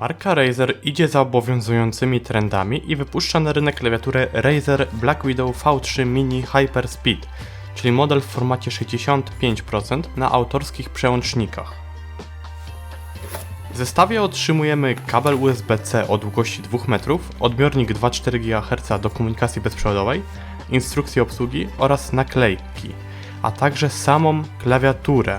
Marka Razer idzie za obowiązującymi trendami i wypuszcza na rynek klawiaturę Razer Black Widow V3 Mini Hyper Speed, czyli model w formacie 65% na autorskich przełącznikach. W zestawie otrzymujemy kabel USB-C o długości 2 metrów, odbiornik 2,4 GHz do komunikacji bezprzewodowej, instrukcję obsługi oraz naklejki, a także samą klawiaturę.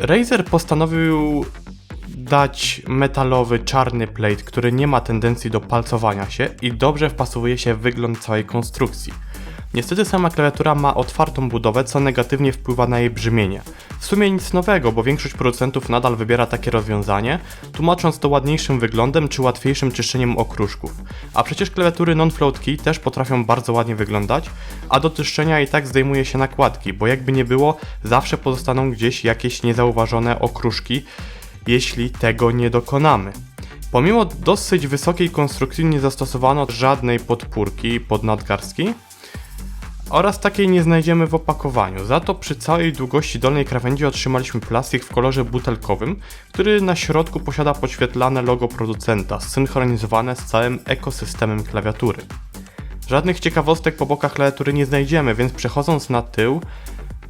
Razer postanowił dać metalowy, czarny plate, który nie ma tendencji do palcowania się i dobrze wpasowuje się w wygląd całej konstrukcji. Niestety sama klawiatura ma otwartą budowę, co negatywnie wpływa na jej brzmienie. W sumie nic nowego, bo większość producentów nadal wybiera takie rozwiązanie, tłumacząc to ładniejszym wyglądem czy łatwiejszym czyszczeniem okruszków. A przecież klawiatury non-float key też potrafią bardzo ładnie wyglądać, a do czyszczenia i tak zdejmuje się nakładki, bo jakby nie było, zawsze pozostaną gdzieś jakieś niezauważone okruszki, jeśli tego nie dokonamy. Pomimo dosyć wysokiej konstrukcji nie zastosowano żadnej podpórki pod nadgarstki, oraz takiej nie znajdziemy w opakowaniu. Za to przy całej długości dolnej krawędzi otrzymaliśmy plastik w kolorze butelkowym, który na środku posiada podświetlane logo producenta, zsynchronizowane z całym ekosystemem klawiatury. Żadnych ciekawostek po bokach klawiatury nie znajdziemy, więc przechodząc na tył,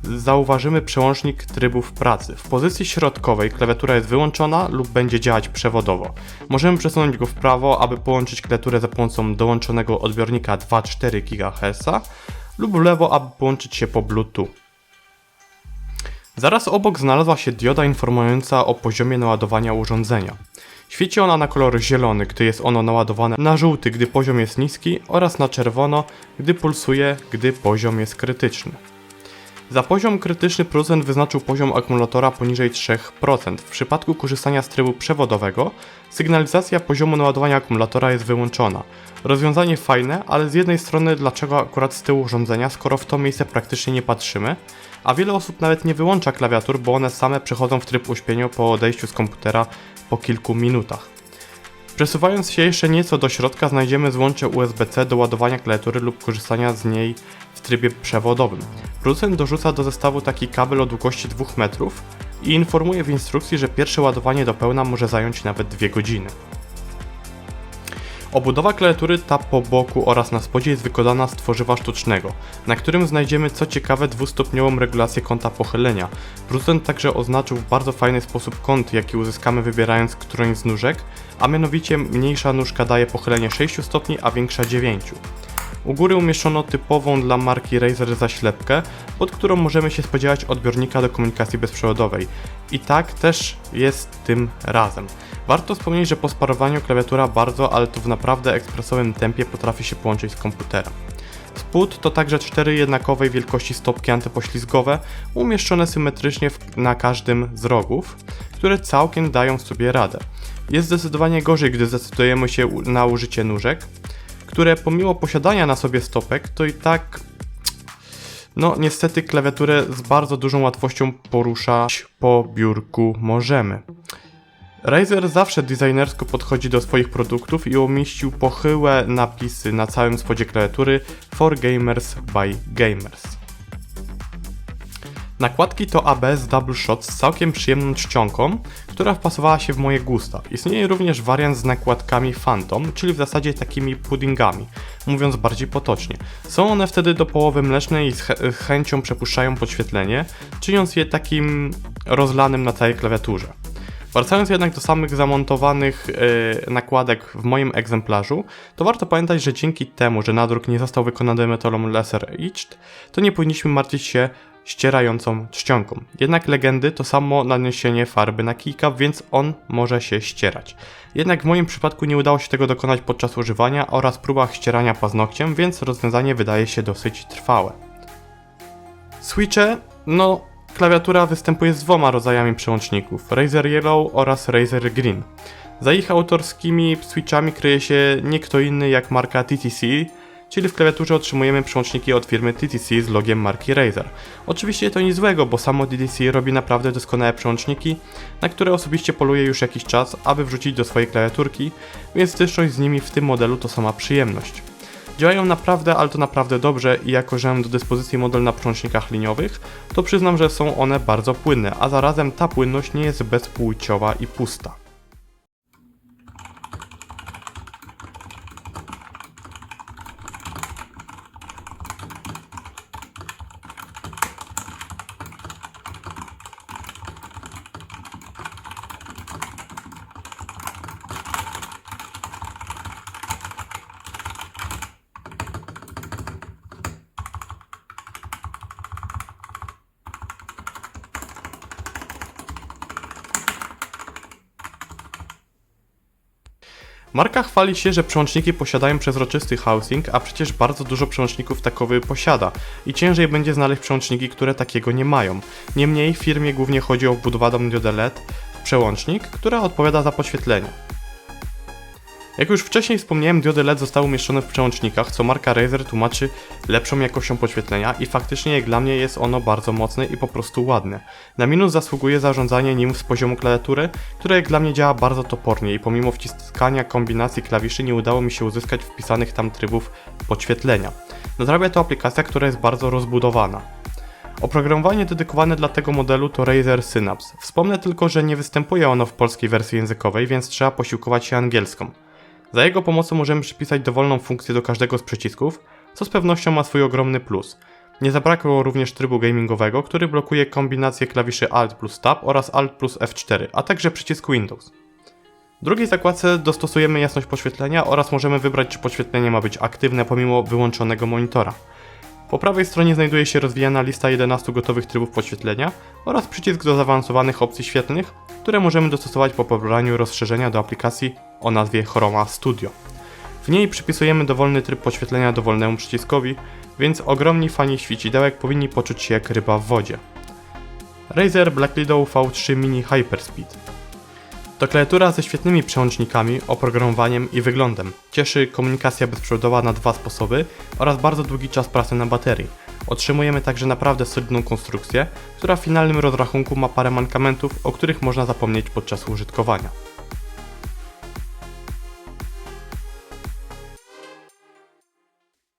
zauważymy przełącznik trybów pracy. W pozycji środkowej klawiatura jest wyłączona lub będzie działać przewodowo. Możemy przesunąć go w prawo, aby połączyć klawiaturę za pomocą dołączonego odbiornika 2,4 GHz lub w lewo, aby połączyć się po Bluetooth. Zaraz obok znalazła się dioda informująca o poziomie naładowania urządzenia. Świeci ona na kolor zielony, gdy jest ono naładowane, na żółty, gdy poziom jest niski oraz na czerwono, gdy pulsuje, gdy poziom jest krytyczny. Za poziom krytyczny producent wyznaczył poziom akumulatora poniżej 3%. W przypadku korzystania z trybu przewodowego sygnalizacja poziomu naładowania akumulatora jest wyłączona. Rozwiązanie fajne, ale z jednej strony dlaczego akurat z tyłu urządzenia, skoro w to miejsce praktycznie nie patrzymy, a wiele osób nawet nie wyłącza klawiatur, bo one same przechodzą w tryb uśpieniu po odejściu z komputera po kilku minutach. Przesuwając się jeszcze nieco do środka znajdziemy złącze USB-C do ładowania klawiatury lub korzystania z niej w trybie przewodowym. Producent dorzuca do zestawu taki kabel o długości 2 metrów i informuje w instrukcji, że pierwsze ładowanie do pełna może zająć nawet 2 godziny. Obudowa klawiatury ta po boku oraz na spodzie jest wykonana z tworzywa sztucznego, na którym znajdziemy co ciekawe dwustopniową regulację kąta pochylenia. Producent także oznaczył w bardzo fajny sposób kąt, jaki uzyskamy wybierając którąś z nóżek, a mianowicie mniejsza nóżka daje pochylenie 6 stopni, a większa 9. U góry umieszczono typową dla marki Razer zaślepkę, pod którą możemy się spodziewać odbiornika do komunikacji bezprzewodowej. I tak też jest tym razem. Warto wspomnieć, że po sparowaniu klawiatura bardzo, ale to w naprawdę ekspresowym tempie potrafi się połączyć z komputerem. Spód to także cztery jednakowej wielkości stopki antypoślizgowe, umieszczone symetrycznie w, na każdym z rogów, które całkiem dają sobie radę. Jest zdecydowanie gorzej, gdy zdecydujemy się na użycie nóżek, które pomimo posiadania na sobie stopek, to i tak no niestety klawiaturę z bardzo dużą łatwością poruszać po biurku możemy. Razer zawsze designersko podchodzi do swoich produktów i umieścił pochyłe napisy na całym spodzie klawiatury For Gamers by Gamers. Nakładki to ABS Double Shot z całkiem przyjemną czcionką, która wpasowała się w moje gusta. Istnieje również wariant z nakładkami Phantom, czyli w zasadzie takimi puddingami, mówiąc bardziej potocznie. Są one wtedy do połowy mleczne i z ch- chęcią przepuszczają podświetlenie, czyniąc je takim rozlanym na całej klawiaturze. Wracając jednak do samych zamontowanych yy, nakładek w moim egzemplarzu, to warto pamiętać, że dzięki temu, że nadruk nie został wykonany metalą laser etched, to nie powinniśmy martwić się ścierającą czcionką. Jednak legendy to samo naniesienie farby na keycap, więc on może się ścierać. Jednak w moim przypadku nie udało się tego dokonać podczas używania oraz próbach ścierania paznokciem, więc rozwiązanie wydaje się dosyć trwałe. Switche, no Klawiatura występuje z dwoma rodzajami przełączników, Razer Yellow oraz Razer Green. Za ich autorskimi switchami kryje się nie kto inny jak marka TTC, czyli w klawiaturze otrzymujemy przełączniki od firmy TTC z logiem marki Razer. Oczywiście to nic złego, bo samo TTC robi naprawdę doskonałe przełączniki, na które osobiście poluję już jakiś czas, aby wrzucić do swojej klawiaturki, więc styczność z nimi w tym modelu to sama przyjemność. Działają naprawdę, ale to naprawdę dobrze i jako, że mam do dyspozycji model na przełącznikach liniowych, to przyznam, że są one bardzo płynne, a zarazem ta płynność nie jest bezpłciowa i pusta. Marka chwali się, że przełączniki posiadają przezroczysty housing, a przecież bardzo dużo przełączników takowy posiada i ciężej będzie znaleźć przełączniki, które takiego nie mają. Niemniej w firmie głównie chodzi o wbudowaną diodę LED w przełącznik, która odpowiada za podświetlenie. Jak już wcześniej wspomniałem, diody LED zostały umieszczone w przełącznikach, co marka Razer tłumaczy lepszą jakością podświetlenia i faktycznie jak dla mnie jest ono bardzo mocne i po prostu ładne. Na minus zasługuje zarządzanie nim z poziomu klawiatury, które jak dla mnie działa bardzo topornie i pomimo wciskania kombinacji klawiszy nie udało mi się uzyskać wpisanych tam trybów podświetlenia. Nadrabia to aplikacja, która jest bardzo rozbudowana. Oprogramowanie dedykowane dla tego modelu to Razer Synapse. Wspomnę tylko, że nie występuje ono w polskiej wersji językowej, więc trzeba posiłkować się angielską. Za jego pomocą możemy przypisać dowolną funkcję do każdego z przycisków, co z pewnością ma swój ogromny plus. Nie zabrakło również trybu gamingowego, który blokuje kombinację klawiszy Alt plus Tab oraz Alt plus F4, a także przycisku Windows. W drugiej zakładce dostosujemy jasność podświetlenia oraz możemy wybrać, czy podświetlenie ma być aktywne pomimo wyłączonego monitora. Po prawej stronie znajduje się rozwijana lista 11 gotowych trybów podświetlenia oraz przycisk do zaawansowanych opcji świetlnych, które możemy dostosować po pobraniu rozszerzenia do aplikacji o nazwie Chroma Studio. W niej przypisujemy dowolny tryb podświetlenia dowolnemu przyciskowi, więc ogromni fani świecidełek powinni poczuć się jak ryba w wodzie. Razer Black Widow V3 Mini Hyperspeed to klawiatura ze świetnymi przełącznikami, oprogramowaniem i wyglądem. Cieszy komunikacja bezprzewodowa na dwa sposoby oraz bardzo długi czas pracy na baterii. Otrzymujemy także naprawdę solidną konstrukcję, która w finalnym rozrachunku ma parę mankamentów, o których można zapomnieć podczas użytkowania.